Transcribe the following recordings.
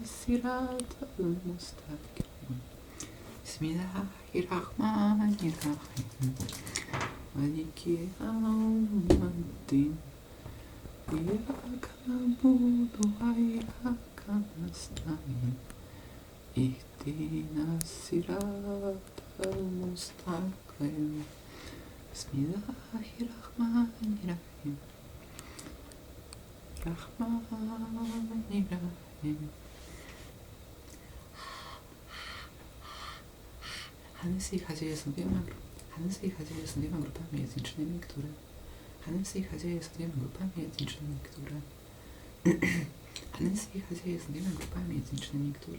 الصراط المستقيم بسم الله الرحمن الرحيم مالك يوم الدين إياك نعبد وإياك نستعين اهدنا الصراط المستقيم بسم الله الرحمن الرحيم الرحمن الرحيم Hanyfs i Hadzie są dwiema, Hanyfs i Hadzie są dwiema grupami etnicznymi, które Hanyfs i Hadzie są dwiema grupami etnicznymi, które Hanyfs i Hadzie są dwiema grupami etnicznymi, które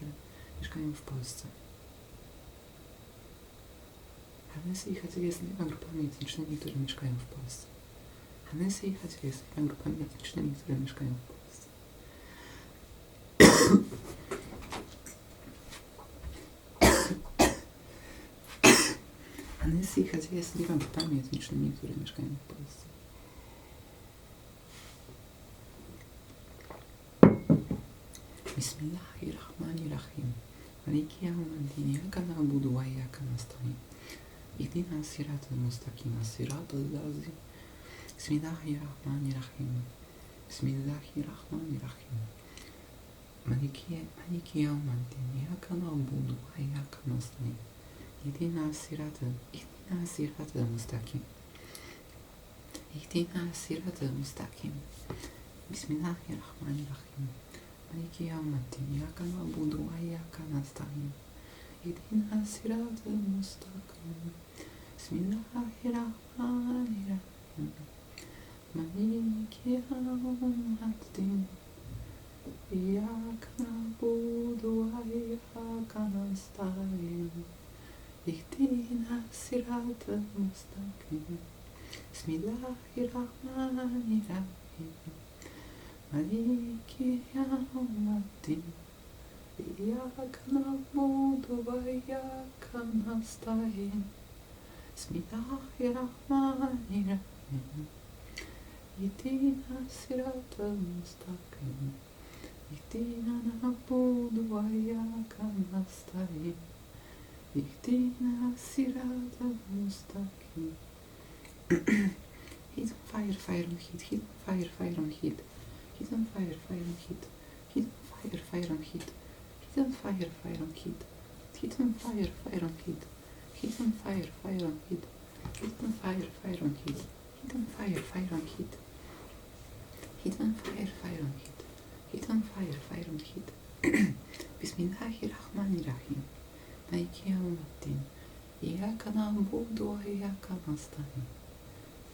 mieszkają w Polsce. Hanesy i Hadzieje są dwiema grupami etnicznymi, które mieszkają w Polsce. Hanesy i Hadzieje są dwiema grupami etnicznymi, które mieszkają w Polsce. Vsi, хотя я слишком в память, лично некоторые мешками пользуются. بسم الله الرحمن الرحيم عليك يا من دين إياك نعبد وإياك نستعين اهدنا الصراط المستقيم الصراط الذي بسم الله الرحمن الرحيم بسم الله الرحمن الرحيم مالك مالك يوم الدين إياك نعبد وإياك نستعين اهدنا الصراط اهدنا الصراط المستقيم اهدنا الصراط المستقيم بسم الله الرحمن الرحيم مالك يوم الدين إياك نعبد وإياك نستعين اهدنا الصراط المستقيم بسم الله الرحمن الصراط المستقيم بسم الله الرحمن الرحيم مالك يوم الدين إياك نعبد وإياك نستعين بسم الله الرحمن الرحيم اهدنا الصراط المستقيم اهدنا نعبد وإياك نستعين Ihdina sirata on fire, fire on heat. He's on fire, fire on heat. He's on fire, fire on heat. He's on fire, fire on heat. He's on fire, fire on heat. He's on fire, fire on heat. He's on fire, fire on heat. He's on fire, fire on heat. He's on fire, fire on heat. He's on fire, fire on heat. He's on fire, fire on heat. Bismillahirrahmanirrahim. مالك يوم الدين إياك نعبد وإياك نستعين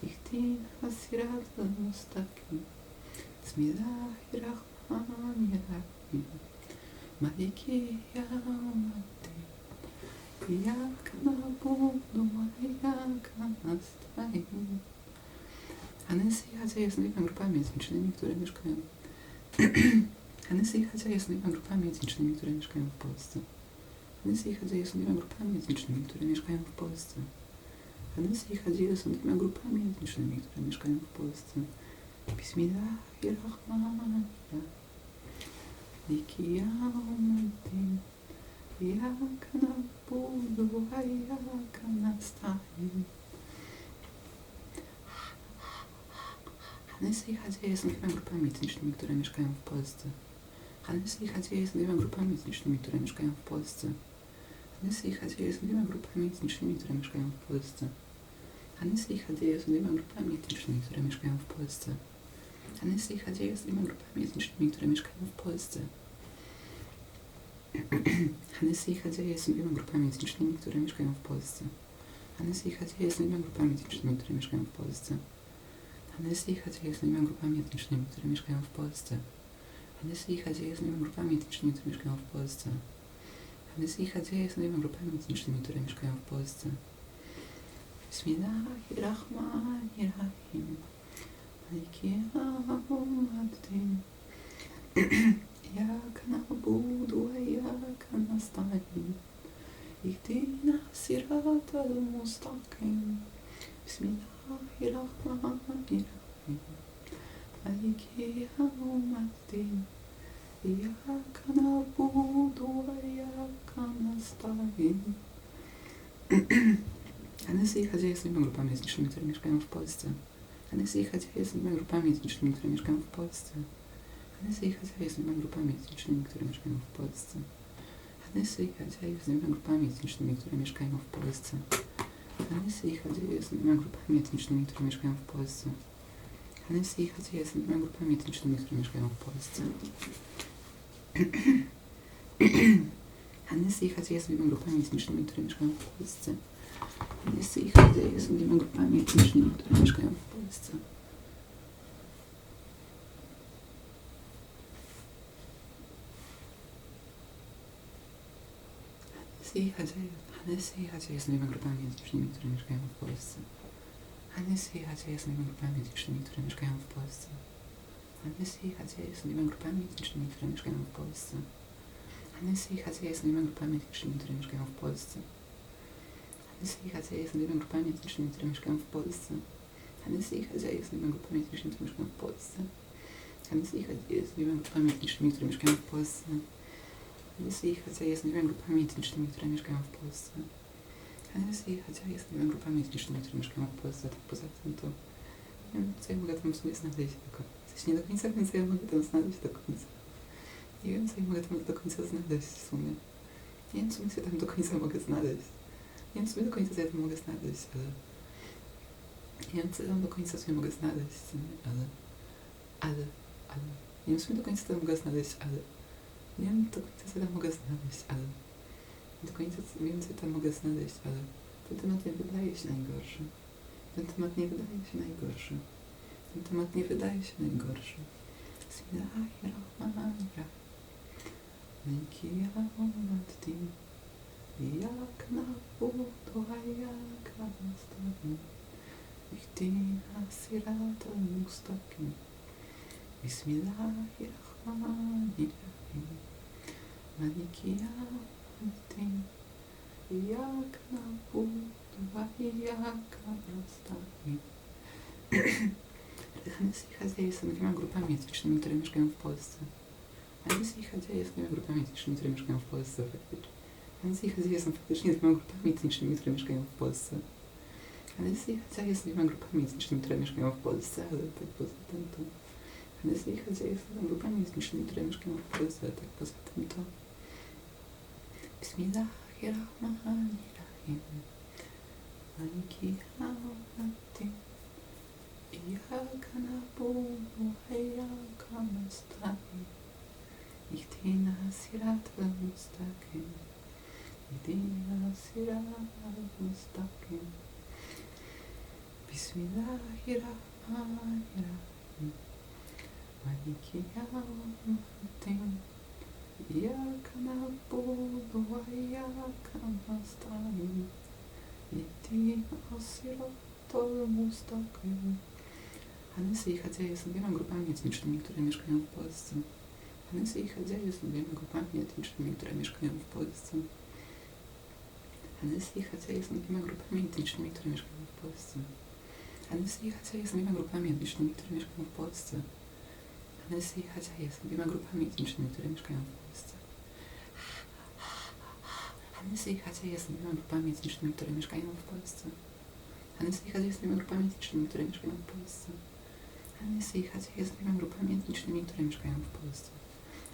اهدنا الصراط المستقيم بسم الله الرحمن الرحيم مالك يوم الدين إياك نعبد وإياك نستعين Hanesy i Hadzia jest dwiema grupami etnicznymi, które mieszkają Hanesy i Hadzia jest dwiema grupami etnicznymi, które mieszkają w Polsce. Hanesy i Hadzieje są dwiema grupami etnicznymi, które mieszkają w Polsce. Hanesy i Hadzieje są dwiema grupami etnicznymi, które mieszkają w Polsce. Bismillahirrahmanirrahim. Maliki yawmiddin. Iyyaka na'budu wa iyyaka nasta'in. Hanesy i Hadzieje są dwiema grupami etnicznymi, które mieszkają w Polsce. Hanesy i Hadzieje są dwiema grupami etnicznymi, które mieszkają w Polsce. Hanesy i Hadzieje są dwiema grupami etnicznymi, które mieszkają w Polsce. Hanesy i Hadzieje są dwiema grupami etnicznymi, które mieszkają w Polsce. Hanesy i Hadzieje są dwiema grupami etnicznymi, które mieszkają w Polsce. Hanesy i Hadzieje są dwiema grupami etnicznymi, które mieszkają w Polsce. Hanesy i Hadzieje są dwiema grupami etnicznymi, które mieszkają w Polsce. Hanesy i Hadzieje są dwiema grupami etnicznymi, które mieszkają w Polsce. I Hadzieje są dwiema grupami etnicznymi, które mieszkają w Polsce. Więc ichadzieje są Europejami etnicznymi, które mieszkają w Polsce. Bismillahirrahmanirrahim. Alikiyahumaddin. Jak nabudu, jak nastanim. Ihdina sirata al-mustaqim. Bismillahirrahmanirrahim. Mieszkają w Polsce. Hanesy i Hadzieje są dwiema grupami etnicznymi, które mieszkają w Polsce. Hanesy i Hadzieje są dwiema grupami etnicznymi, które mieszkają w Polsce. Hanesy i Hadzieje są dwiema grupami etnicznymi, które mieszkają w Polsce. Hanesy i Hadzieje są dwiema grupami etnicznymi, które mieszkają w Polsce. Hanesy i Hadzieje są dwiema grupami etnicznymi, które mieszkają w Polsce. Hanesy i Hadzieje są dwiema grupami etnicznymi, które mieszkają w Polsce. Hanesy i Hadzieje są dwiema grupami etnicznymi, które mieszkają w Polsce. Hanesy i Hadzieje są grupami etnicznymi, które mieszkają w Polsce. Hanesy i Hadzieje są grupami etnicznymi, które mieszkają w Polsce. Hanesy i Hadzieje są grupami etnicznymi, które mieszkają w Polsce. Hanesy i Hadzieje są grupami etnicznymi, które mieszkają w Polsce. Hadzieje są dwiema grupami etnicznymi, które mieszkają w Polsce. Hadzieje są dwiema grupami etnicznymi, które mieszkają w Polsce. Hadzieje są dwiema grupami etnicznymi, które mieszkają w Polsce. Hadzieje są dwiema grupami etnicznymi, które mieszkają w Polsce. Hadzieje są dwiema grupami etnicznymi, które mieszkają w Polsce. Tak poza tym to nie wiem, co ja mogę tam sobie znaleźć do końca. W nie do końca wiem, co ja mogę tam znaleźć do końca. Nie wiem, co ja mogę tam do końca znaleźć w sumie. Nie wiem, co ja tam do końca mogę znaleźć. Nie wiem, co do końca ja tam mogę znaleźć, ale... Wiem, ja tam do końca sobie mogę znaleźć, ale... Ale... Ale... Nie wiem, co do końca tam mogę znaleźć, ale... Nie wiem do końca, co tam mogę znaleźć, ale... Do końca wiem, co ja tam mogę znaleźć, ale... Ten temat nie wydaje się najgorszy. Ten temat nie wydaje się najgorszy. Ten temat nie wydaje się najgorszy. Bismillahirrahmanirrahim. Maliki yawmiddin. Iyyaka na'budu wa iyyaka nasta'in. Ihdina siratal mustaqim. Bismillahirrahmanirrahim. Maliki yawmiddin. Iyyaka na'budu wa iyyaka nasta'in. Hanesy i Hadzieje są dwiema grupami etnicznymi, które mieszkają w Polsce. Hanesy i Hadzieje są dwiema grupami etnicznymi, które mieszkają w Polsce. Więc ich są faktycznie dwiema grupami etnicznymi, które mieszkają w Polsce. Hanezja jest dwiema grupami etnicznymi, które mieszkają w Polsce, ale tak poza tym to... Hanezja jest dwiema grupami etnicznymi, które mieszkają w Polsce, ale tak poza tym to... Maliki. Iyaka mustaqim. Medina Sirahın Stakim Bismillahirrahmanirrahim i Hadzieje są wieloma grupami etnicznymi, które mieszkają w Polsce. Hanesi i Hadzieje są wieloma grupami etnicznymi, które mieszkają w Polsce. Hanesy i Hadzieje są dwiema grupami etnicznymi, które mieszkają w Polsce. Hanesy i Hadzieje są dwiema grupami etnicznymi, które mieszkają w Polsce. Hanesy i Hadzieje są dwiema grupami etnicznymi, które mieszkają w Polsce. Hanesy i Hadzieje są dwiema grupami etnicznymi, które mieszkają w Polsce. Hanesy i Hadzieje są dwiema grupami etnicznymi, które mieszkają w Polsce. Hanesy i Hadzieje są dwiema grupami etnicznymi, które mieszkają w Polsce.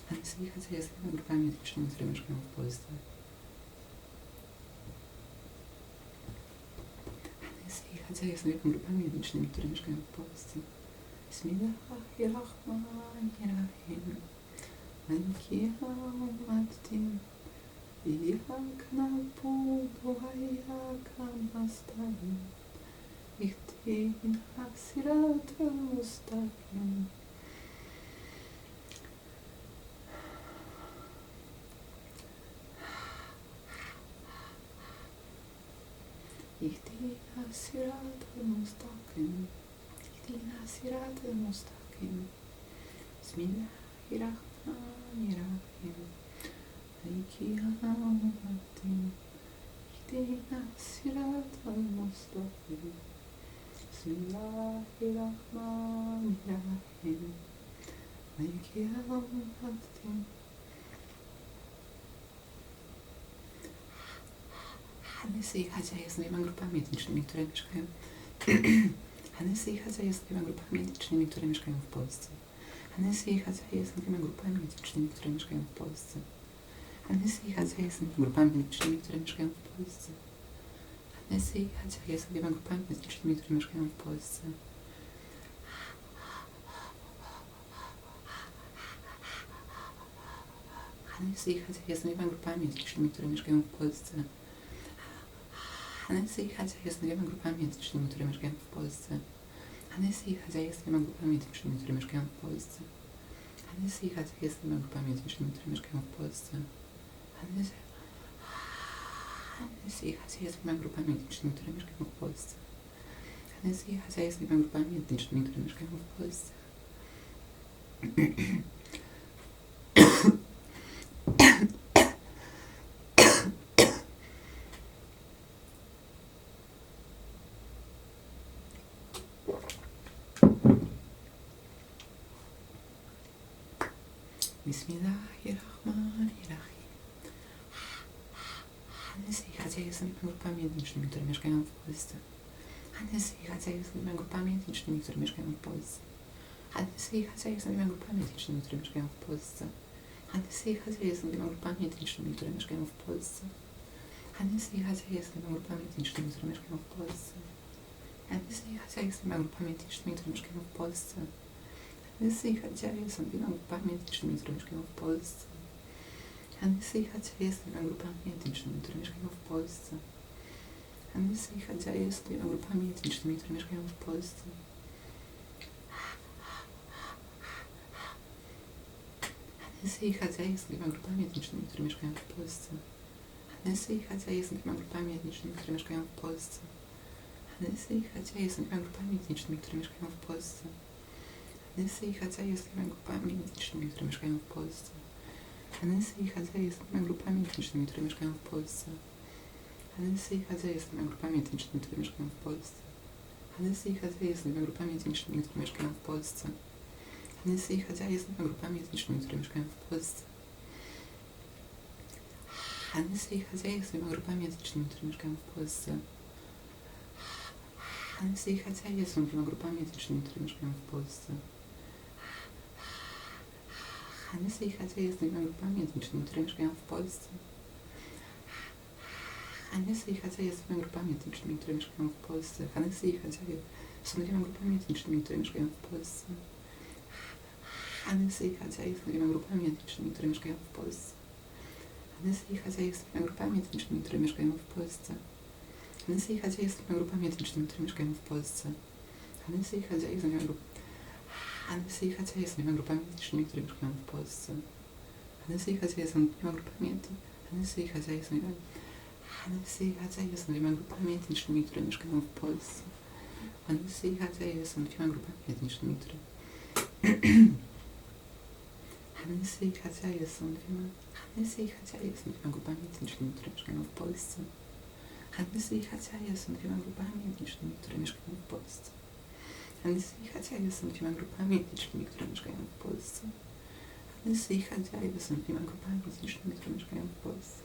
Hanesy i Hadzieje są dwiema grupami etnicznymi, które mieszkają w Polsce. Си, хотя я с неком руками ночными тремешками полости. Смидахах и рахман и рахим. Манкиха уматтин. Иханкнапу дуаякам астарин. Ихтин хаксират мустакин. الصراط المستقيم اهدنا الصراط المستقيم بسم الله الرحمن الرحيم مالك يوم الدين اهدنا الصراط المستقيم بسم الله الرحمن الرحيم مالك يوم الدين Hanysy i Hadzia są dwiema grupami etnicznymi, które mieszkają Hanysy i Hadzia są dwiema grupami etnicznymi, które mieszkają w Polsce. Hanysy i Hadzia są dwiema grupami etnicznymi, które mieszkają w Polsce. Hanysy i Hadzia są dwiema grupami etnicznymi, które mieszkają w Polsce. Hanysy i Hadzia są dwiema grupami etnicznymi, które mieszkają w Polsce. Hanysy i Hadzia są dwiema grupami etnicznymi, które mieszkają w Polsce. Hanysy i Hadzia są dwiema grupami etnicznymi, które mieszkają w Polsce. Hanysy i Hadzia są dwiema grupami etnicznymi, które mieszkają w Polsce. Hanysy i Hadzia są dwiema grupami etnicznymi, które mieszkają w Polsce. Hanysy Hanysy i Hadzia są dwiema grupami etnicznymi, które mieszkają w Polsce. Hanysy i Hadzia są dwiema grupami etnicznymi, które mieszkają w Polsce. Bismillahirrahmanirrahim. Hanysy i Hadzia są grupami etnicznymi, które mieszkają w Polsce. Hanysy i Hadzia są grupami etnicznymi, które mieszkają w Polsce. Hanysy i Hadzia są grupami etnicznymi, które mieszkają w Polsce. Hanysy i Hadzia są grupami etnicznymi, które mieszkają w Polsce. Hanysy i Hadzia są grupami etnicznymi, które mieszkają w Polsce. Hanysy i Hadzia są grupami etnicznymi, które mieszkają w Polsce. Hanysy i Hadzia są dwiema grupami etnicznymi, które mieszkają w Polsce. Hanysy i Hadzia są dwiema grupami etnicznymi, które mieszkają w Polsce. Hanysy i Hadzia są dwiema grupami etnicznymi, które mieszkają w Polsce. Hanysy i Hadzia są dwiema grupami etnicznymi, które mieszkają w Polsce. Hanysy i Hadzia są dwiema grupami etnicznymi, które mieszkają w Polsce. Hanysy i Hadzia są dwiema grupami etnicznymi, które mieszkają w Polsce. Hanysy i są dwiema grupami etnicznymi, które mieszkają w Polsce. Hanysy i są dwiema grupami etnicznymi, które mieszkają w Polsce. Hanysy i są dwiema grupami etnicznymi, które mieszkają w Polsce. Hanysy i są dwiema grupami etnicznymi, które mieszkają w Polsce. Hanysy i są dwiema grupami etnicznymi, które mieszkają w Polsce. Hanysy i są dwiema grupami etnicznymi, które mieszkają w Polsce. Hanysy i są dwiema grupami etnicznymi, które mieszkają w Polsce. Hanysy i Hadzia są dwiema grupami etnicznymi, które mieszkają w Polsce. Hanysy i Hadzia dwiema grupami etnicznymi, które mieszkają w Polsce. Hanysy i Hadzia są dwiema grupami etnicznymi, które mieszkają w Polsce. Hanysy i Hadzia są dwiema grupami etnicznymi, które mieszkają w Polsce. Hanysy i Hadzia są dwiema grupami etnicznymi, które mieszkają w Polsce. Hanysy i Hadzia są dwiema grupami etnicznymi, które mieszkają w Polsce. Hanysy i Hadzia są dwiema grupami Hanysy i Hadzia są dwiema grupami etnicznymi, które mieszkają w Polsce. Hanysy i Hadzia są dwiema grupami etnicznymi. Hanysy i Hadzia są dwiema Hanysy i Hadzia są dwiema grupami etnicznymi, które mieszkają w Polsce. Hanysy i Hadzia są dwiema grupami etnicznymi, które Hanysy i Hadzia są dwiema Hanysy i Hadzia są dwiema grupami etnicznymi, które mieszkają w Polsce. Hanysy i Hadzia są dwiema grupami etnicznymi, które mieszkają w Polsce. Hanysy i Hadzia są dwiema grupami etnicznymi, które mieszkają w Polsce. Hanysy i Hadzia są dwiema grupami etnicznymi, które mieszkają w Polsce.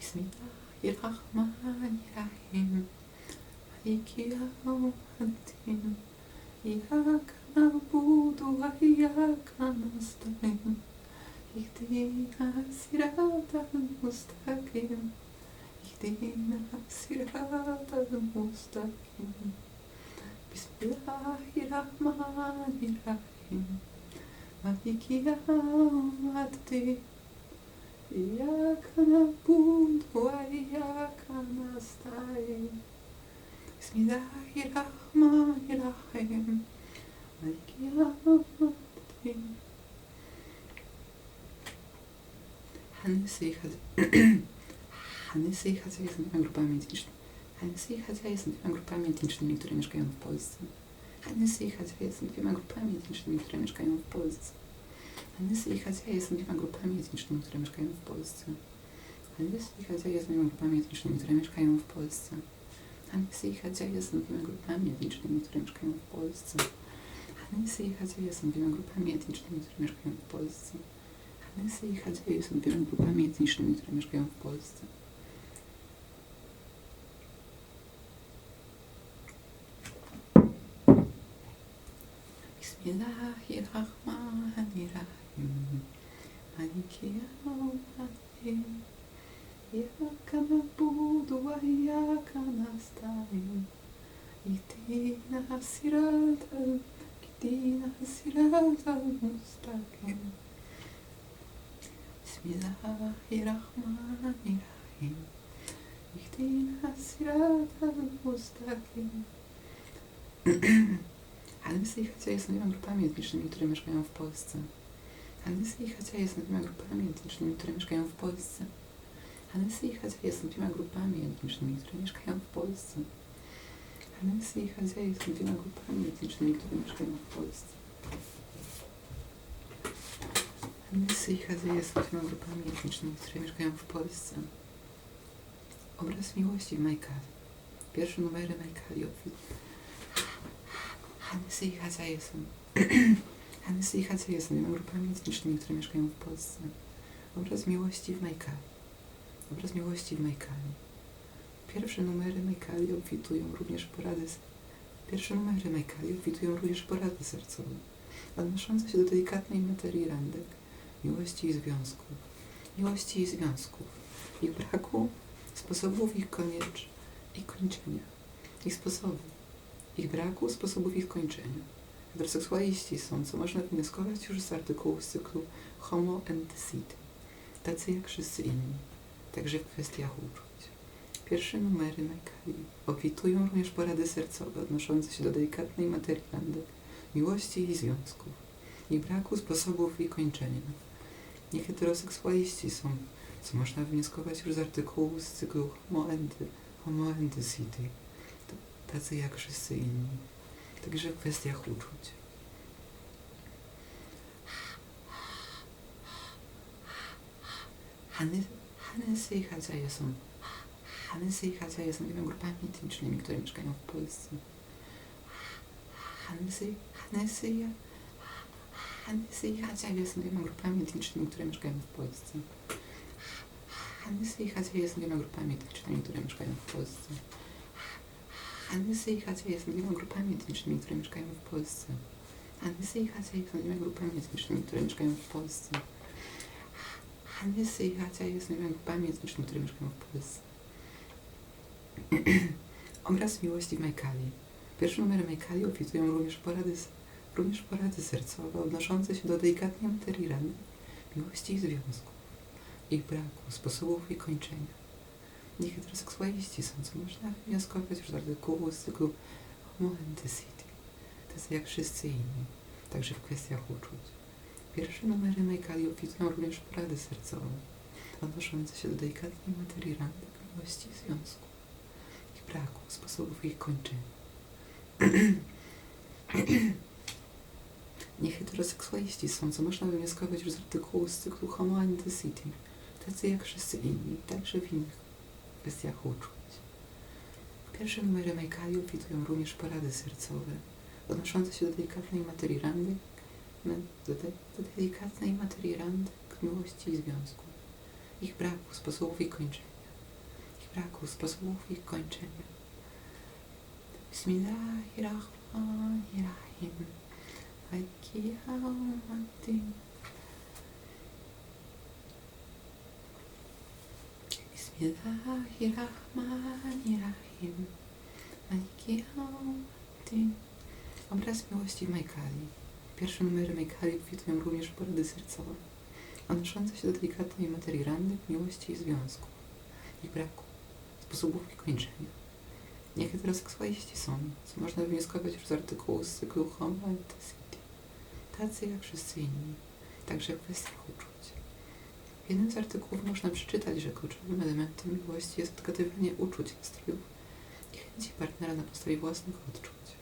Bismillahirrahmanirrahim. Maliki yawmiddin. إياك نعبد وإياك نستعين اهدنا الصراط المستقيم اهدنا الصراط المستقيم بسم الله الرحمن الرحيم مالك يوم الدين إياك نعبد وإياك نستعين بسم الله الرحمن الرحيم مالك يوم الدين Hadzia Hanysy i Hadzia są dwiema grupami etnicznymi. Hanysy i Hadzia są dwiema grupami etnicznymi, które mieszkają w Polsce. Hanysy i Hadzia są dwiema grupami etnicznymi, które mieszkają w Polsce. Hanysy i Hadzia są dwiema grupami etnicznymi, które mieszkają w Polsce. Hanysy i Hadzia są dwiema grupami etnicznymi, które mieszkają w Polsce. Hanysy i Hadzia są dwiema grupami etnicznymi, które mieszkają w Polsce. Hanysy i Hadzia są dwiema grupami etnicznymi, które mieszkają w Polsce. Hanysy i Hadzia są dwiema grupami etnicznymi, które mieszkają w Polsce. Дуая канастаю, Идина сиратан, Идина сиратан мустакин. Bismillahirrahmanirrahim. Идина сиратан мустакин. Hanyslich, chociaż jest nowymi grupami etnicznymi, które mieszkają w Polsce. Hanyslich, chociaż jest nowymi grupami etnicznymi, które mieszkają w Polsce. Hanysy i Hadzieje są dwiema grupami etnicznymi, które mieszkają w Polsce. Hanysy i Hadzieje są dwiema grupami etnicznymi, które mieszkają w Polsce. Hanysy i Hadzieje są dwiema grupami etnicznymi, które mieszkają w Polsce. Obraz miłości w Majkali. Pierwsze numery Majkali obwit. Hanysy i Hadzieje są... Hanysy i dwiema grupami etnicznymi, które mieszkają w Polsce. Obraz miłości w Majkali. Obraz miłości w Majkali. Pierwsze numery Majkali obfitują również porady. Pierwsze numery Majkali obfitują również porady sercowe, odnoszące się do delikatnej materii randek, miłości i związków, miłości i związków, ich braku, sposobów ich koniecz i kończenia, ich sposobów, ich braku, sposobów ich kończenia. Heteroseksualiści są, co można wnioskować już z artykułu z cyklu Homo and the tacy jak wszyscy inni także w kwestiach uczuć. Pierwsze numery Majkali obfitują również porady sercowe odnoszące się do delikatnej materii randek, miłości i związków, i braku sposobów i kończenia. Nie heteroseksualiści są, co można wnioskować już z artykułu z cyklu Homo and, Homo the City, tacy jak wszyscy inni, także w kwestiach uczuć. Hany Hanesy i Hadzaje są Hanesy i Hadzaje są dwiema grupami etnicznymi, które mieszkają w Polsce. Hanesy, Hanesy, i- Hanesy i Hadzaje są dwiema grupami etnicznymi, które mieszkają w Polsce. Hanesy i Hadzaje są dwiema grupami etnicznymi, które mieszkają w Polsce. Hanesy i Hadzaje są dwiema grupami etnicznymi, które mieszkają w Polsce. Hanesy i Hadzaje są dwiema grupami etnicznymi, które mieszkają w Polsce. Hanysy i Hacia są dwiema grupami etnicznymi, które mieszkają w Polsce. Obraz miłości w Majkali. Pierwsze numery Majkali obfitują również porady, również porady sercowe odnoszące się do delikatnej materii miłości i związków, ich braku, sposobów i kończenia. Nie heteroseksualiści są, co można wnioskować już z artykułu z cyklu Homo and City, jak wszyscy inni, także w kwestiach uczuć. Pierwsze numery Majkali obfitują również w sercowe, odnoszące się do delikatnej materii randek, miłości i związku, ich braku, sposobów ich kończenia. Nieheteroseksualiści są, co można wnioskować już z artykułu z cyklu Homo and the City, tacy jak wszyscy inni, także w innych kwestiach uczuć. Pierwsze numery Majkali obfitują również porady sercowe, odnoszące się do delikatnej materii randek, na- do, de, do delikatnej materii randek, miłości i związku, ich braku, sposobów ich kończenia, ich braku, sposobów ich kończenia. Bismillahirrahmanirrahim. Maliki yawmiddin. Bismillahirrahmanirrahim. Maliki yawmiddin. Obraz miłości w Majkali. Pierwsze numery Majkali obfitują również w porady sercowe, odnoszące się do delikatnej materii randek, miłości i związku, ich braku, sposobów ich kończenia. Nie heteroseksualiści są, co można wnioskować już z artykułu z cyklu Homo and City, tacy jak wszyscy inni, także w kwestiach uczuć. W jednym z artykułów można przeczytać, że kluczowym elementem miłości jest odgadywanie uczuć, nastrojów i chęci partnera na podstawie własnych odczuć.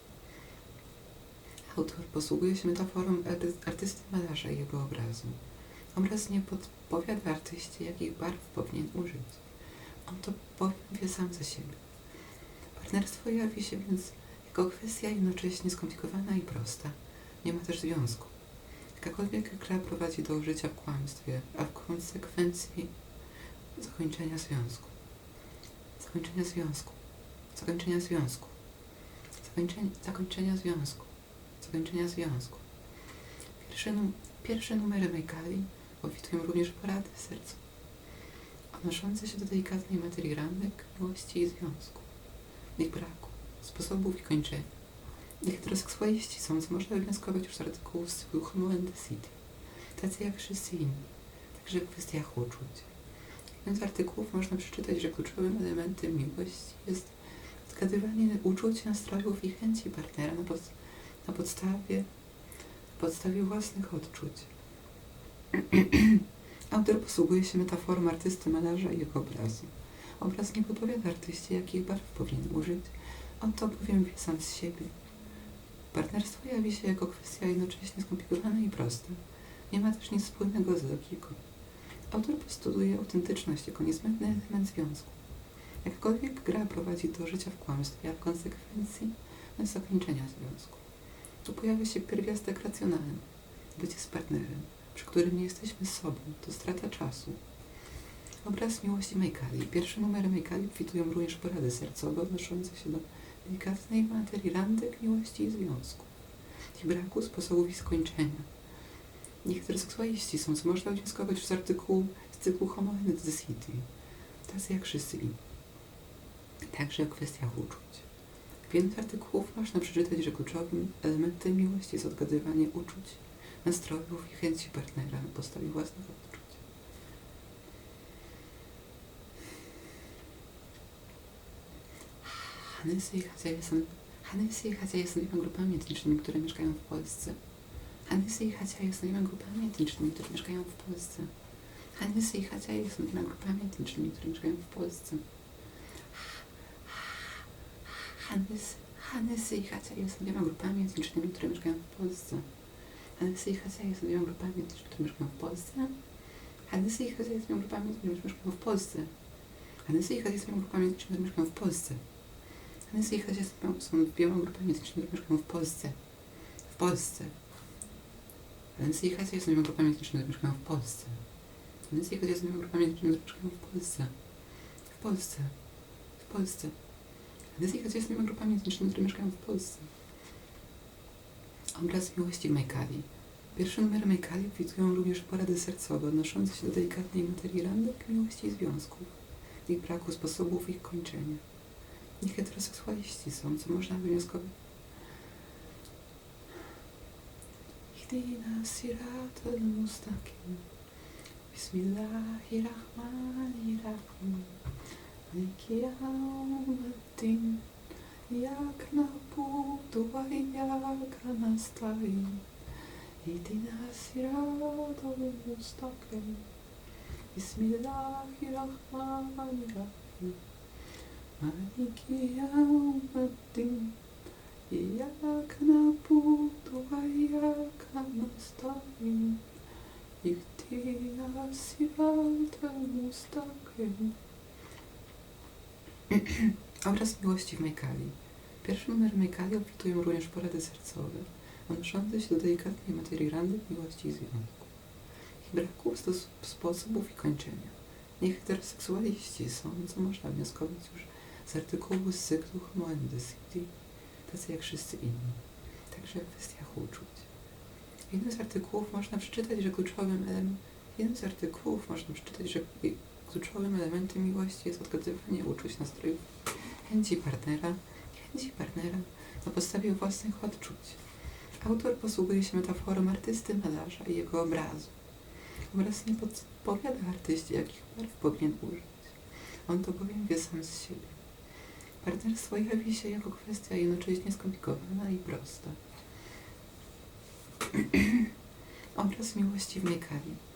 Autor posługuje się metaforą arty- artysty malarza i jego obrazu. Obraz nie podpowiada artyście, jakich barw powinien użyć. On to powie sam ze siebie. Partnerstwo jawi się więc jako kwestia jednocześnie skomplikowana i prosta. Nie ma też związku. Jakakolwiek gra prowadzi do życia w kłamstwie, a w konsekwencji zakończenia związku. Zakończenia związku. Zakończenia związku. Zakończenia, zakończenia związku zakończenia związku. Pierwsze, num- pierwsze numery Majkali obfitują również porady sercu, odnoszące się do delikatnej materii randek, miłości i związku, ich braku, sposobów i kończenia. Heteroseksualiści są, co można wywnioskować już z artykułów z cyklu Homo and the City, tacy jak wszyscy inni, także w kwestiach uczuć. Z artykułów można przeczytać, że kluczowym elementem miłości jest zgadywanie uczuć, nastrojów i chęci partnera na, pod, na podstawie, podstawie własnych odczuć. Autor posługuje się metaforą artysty malarza i jego obrazu. Obraz nie podpowiada artyście, jakich barw powinien użyć, on to bowiem wie sam z siebie. Partnerstwo jawi się jako kwestia jednocześnie skomplikowana i prosta. Nie ma też nic wspólnego z logiką. Autor postuluje autentyczność jako niezbędny element związku. Jakkolwiek gra prowadzi do życia w kłamstwie, a w konsekwencji do zakończenia związku. Tu pojawia się pierwiastek racjonalny, bycie z partnerem, przy którym nie jesteśmy sobą, to strata czasu. Obraz miłości Majkali. Pierwsze numery Majkali obfitują również porady sercowe odnoszące się do delikatnej materii randek, miłości i związku. Ich braku, sposobów i skończenia. Ich heteroseksualiści są, co można wnioskować z artykułu z cyklu Homo the City, tacy jak wszyscy inni. Także w kwestiach uczuć. Z artykułów można przeczytać, że kluczowym elementem miłości jest odgadywanie uczuć, nastrojów i chęci partnera na podstawie własnych odczuć. Hanysy i Hadzaje są, Hanysy i Hadzaje są grupami etnicznymi, które mieszkają w Polsce. Hanysy i Hadzaje są grupami etnicznymi, które mieszkają w Polsce. Hanysy i Hadzaje są grupami etnicznymi, które mieszkają w Polsce. Hanysy, Hanysy i Hadzaje są dwiema grupami etnicznymi, które mieszkają w Polsce. Hanysy i Hadzaje są dwiema grupami etnicznymi, które mieszkają w Polsce. Hanysy i Hadzaje są dwiema grupami etnicznymi, które mieszkają w Polsce. Hanysy i Hadzaje są dwiema grupami etnicznymi, które mieszkają w Polsce. Hanysy i Hadzaje są dwiema grupami etnicznymi, które mieszkają w Polsce. W Polsce. Hanysy i Hadzaje są dwiema grupami etnicznymi, które mieszkają w Polsce. Hanysy i Hadzaje są dwiema grupami etnicznymi, które mieszkają w Polsce. W Polsce. W Polsce. Hanysy i Hadzaje są dwiema grupami etnicznymi, które mieszkają w Polsce. Obraz miłości Majkali. Pierwsze numery Majkali obfitują również porady sercowe odnoszące się do delikatnej materii randek, miłości i związków, ich braku sposobów ich kończenia. Ich heteroseksualiści są, co można wywnioskować. Ihdina sirat Кіалатин, як напутувай, як настави, і ти нас рядом устапляй, і смілах і рахмані рахи, Манікіалатин, як напутувай, як настави, і ти нас рядом устапляй, Obraz miłości w Majkali. Pierwszy numer Majkali obfitują również porady sercowe, odnoszące się do delikatnej materii randek, miłości i związku. Ich braku sposobów i kończenia. Niech heteroseksualiści są, co można wnioskować już z artykułu z cyklu Homo and the City, tacy jak wszyscy inni, także w kwestiach uczuć. W jednym z artykułów można przeczytać, że kluczowym elementem jednym z artykułów można przeczytać, że kluczowym elementem miłości jest odgadywanie uczuć, nastrojów chęci partnera, chęci partnera na podstawie własnych odczuć. Autor posługuje się metaforą artysty malarza i jego obrazu. Obraz nie podpowiada artyście, jakich barw powinien użyć. On to bowiem wie sam z siebie. Partnerstwo jawi się jako kwestia jednocześnie skomplikowana i prosta. Obraz miłości w Miekali.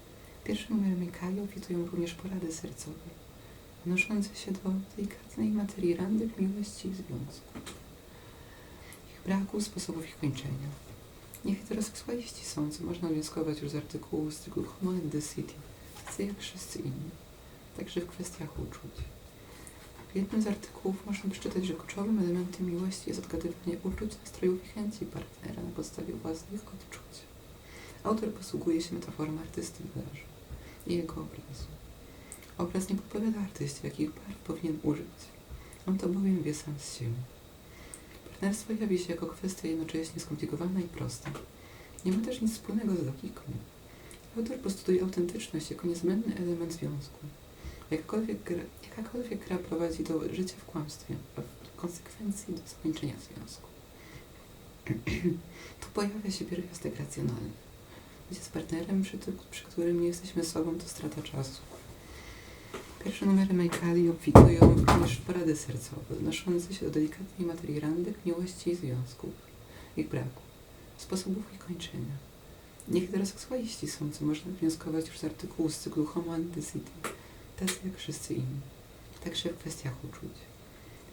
Pierwsze numery Miekali obfitują również porady sercowe odnoszące się do delikatnej materii randek, miłości i związku. Ich braku, sposobów ich kończenia. Nie heteroseksualiści są, co można wnioskować już z artykułu z cyklu Homo and the City, tacy jak wszyscy inni, także w kwestiach uczuć. W jednym z artykułów można przeczytać, że kluczowym elementem miłości jest odgadywanie uczuć, nastrojów i chęci partnera na podstawie własnych odczuć. Autor posługuje się metaforą artysty i jego obrazu. Obraz nie podpowiada artyście, jakich barw powinien użyć. On to bowiem wie sam z siebie. Partnerstwo jawi się jako kwestia jednocześnie skomplikowana i prosta. Nie ma też nic wspólnego z logiką. Autor postuluje autentyczność jako niezbędny element związku. Jakakolwiek gra, jakakolwiek gra prowadzi do życia w kłamstwie, a w konsekwencji do zakończenia związku. tu pojawia się pierwiastek racjonalny. Bycie z partnerem, przy, przy którym nie jesteśmy sobą, to strata czasu. Pierwsze numery Majkali obfitują również w porady sercowe, odnoszące się do delikatnej materii randek, miłości i związków, ich braku, sposobów ich kończenia. Nieheteroseksualiści są, co można wnioskować już z artykułu z cyklu Homo and tacy jak wszyscy inni, także w kwestiach uczuć.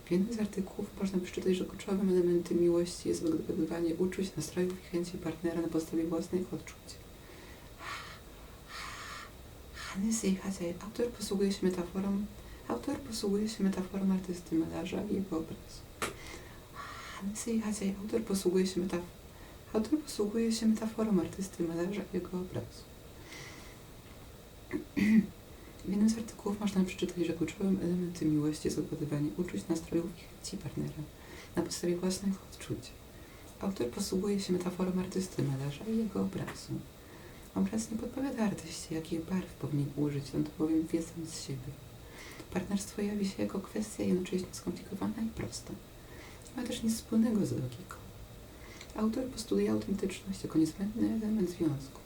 W jednym z artykułów można przeczytać, że kluczowym elementem miłości jest odgadywanie uczuć, nastrojów i chęci partnera na podstawie własnych odczuć. Hannes Eichhardt, autor posługuje się metaforą, autor posługuje się metaforą artysty malarza i jego obrazu. Hannes Eichhardt, autor posługuje się metaforą, autor posługuje się metaforą artysty malarza i jego obrazu. W jednym z artykułów można przeczytać, że kluczowym elementem miłości jest odgadywanie uczuć, nastrojów i chęci partnera na podstawie własnych odczuć. Autor posługuje się metaforą artysty malarza i jego obrazu. Obraz nie podpowiada artyście, jakich barw powinien użyć, on to bowiem wie sam z siebie. Partnerstwo jawi się jako kwestia jednocześnie skomplikowana i prosta. Nie ma też nic wspólnego z logiką. Autor postuluje autentyczność jako niezbędny element związku.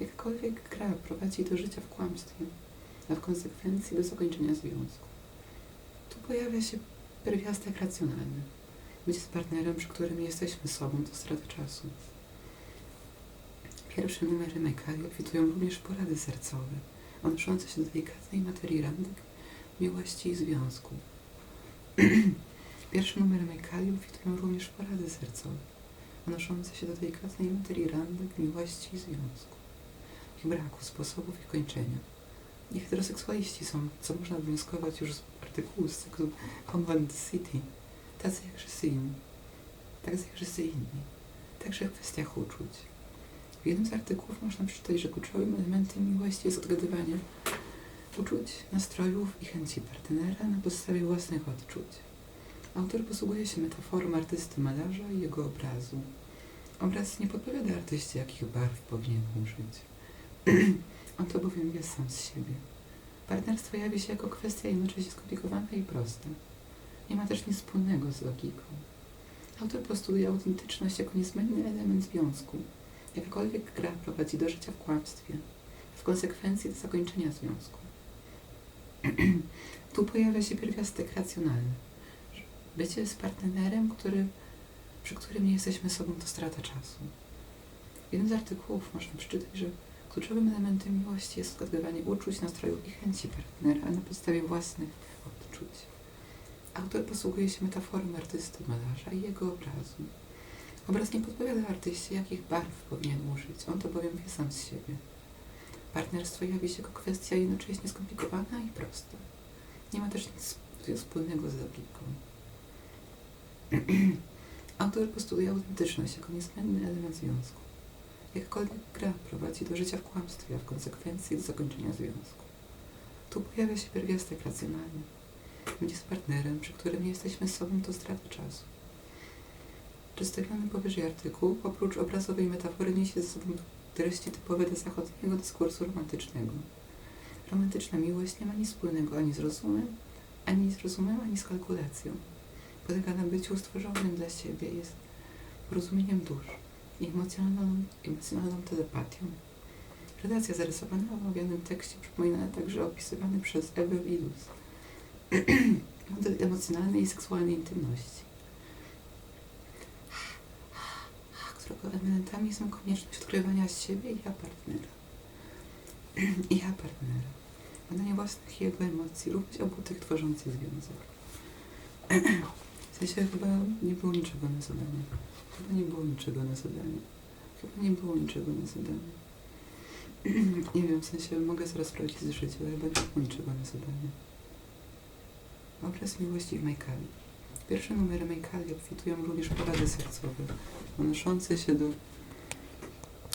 Jakakolwiek gra prowadzi do życia w kłamstwie, a w konsekwencji do zakończenia związku. Tu pojawia się pierwiastek racjonalny. Bycie z partnerem, przy którym jesteśmy sobą, to strata czasu. Pierwsze numery Mekali obfitują również w porady sercowe, odnoszące się do delikatnej materii randek, miłości i związku. Pierwsze numery Mekali obfitują również w porady sercowe, odnoszące się do delikatnej materii randek, miłości i związku. Ich braku, sposobów ich kończenia. Nieheteroseksualiści są, co można wnioskować już z artykułu z cyklu the City, tacy jak wszyscy inni, tacy jak wszyscy inni, także w kwestiach uczuć. W jednym z artykułów można przeczytać, że kluczowym elementem miłości jest odgadywanie uczuć, nastrojów i chęci partnera na podstawie własnych odczuć. Autor posługuje się metaforą artysty malarza i jego obrazu. Obraz nie podpowiada artyście, jakich barw powinien użyć. On to bowiem wie sam z siebie. Partnerstwo jawi się jako kwestia jednocześnie skomplikowana i prosta. Nie ma też nic wspólnego z logiką. Autor postuluje autentyczność jako niezbędny element związku. Jakakolwiek gra prowadzi do życia w kłamstwie, w konsekwencji do zakończenia związku. tu pojawia się pierwiastek racjonalny. Bycie z partnerem, który, przy którym nie jesteśmy sobą, to strata czasu. W jednym z artykułów można przeczytać, że kluczowym elementem miłości jest odgadywanie uczuć, nastrojów i chęci partnera na podstawie własnych odczuć. Autor posługuje się metaforą artysty malarza i jego obrazu. Obraz nie podpowiada artyście, jakich barw powinien użyć, on to bowiem wie sam z siebie. Partnerstwo jawi się jako kwestia jednocześnie skomplikowana i prosta. Nie ma też nic wspólnego z logiką. Autor postuluje autentyczność jako niezbędny element związku. Jakakolwiek gra prowadzi do życia w kłamstwie, a w konsekwencji do zakończenia związku. Tu pojawia się pierwiastek racjonalny. Będzie z partnerem, przy którym nie jesteśmy sobą, to strata czasu. Przedstawiony powyżej artykuł, oprócz obrazowej metafory, niesie ze sobą treści typowe dla zachodniego dyskursu romantycznego. Romantyczna miłość nie ma nic wspólnego ani z rozumem, ani z rozumem, ani z kalkulacją. Polega na byciu stworzonym dla siebie, jest porozumieniem dusz i emocjonalną, emocjonalną telepatią. Relacja zarysowana w omawianym tekście przypomina także opisywany przez Wilus model emocjonalnej i seksualnej intymności. Elementami są konieczność odkrywania siebie i ja partnera. I ja partnera. Badanie własnych jego emocji, również obu tych tworzących związek. W sensie chyba nie było niczego na zadanie. Chyba nie było niczego na zadanie. Chyba nie było niczego na zadanie. nie wiem, w sensie mogę zaraz sprawdzić z życia, ale chyba nie było niczego na zadanie. Obraz miłości w Majkali. Pierwsze numery Majkali obfitują również porady sercowe, odnoszące się do